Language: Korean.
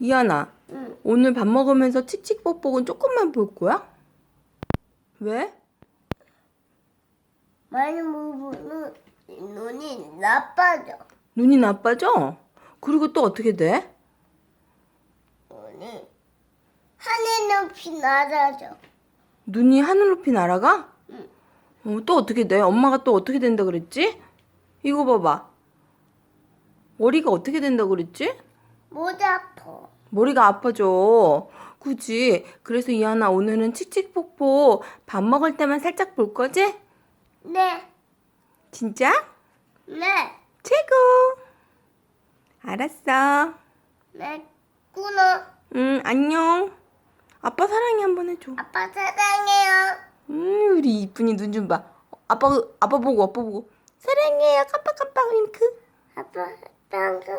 이하나, 응. 오늘 밥 먹으면서 칙칙뻑뻑은 조금만 볼 거야? 왜? 많이 먹으면 눈이 나빠져. 눈이 나빠져? 그리고 또 어떻게 돼? 눈이 하늘 높이 날아져. 눈이 하늘 높이 날아가? 응. 어, 또 어떻게 돼? 엄마가 또 어떻게 된다 그랬지? 이거 봐봐. 머리가 어떻게 된다 그랬지? 못 아파. 머리가 아파져. 그지? 그래서 이하나 오늘은 칙칙폭폭 밥 먹을 때만 살짝 볼 거지? 네, 진짜? 네, 최고! 알았어. 네, 꾸노. 응, 안녕. 아빠 사랑해 한번 해줘. 아빠 사랑해요. 음, 우리 이쁜이 눈 좀 봐. 아빠, 아빠 보고, 아빠 보고. 사랑해요. 깜빡깜빡 윙크. 아빠 사랑해요.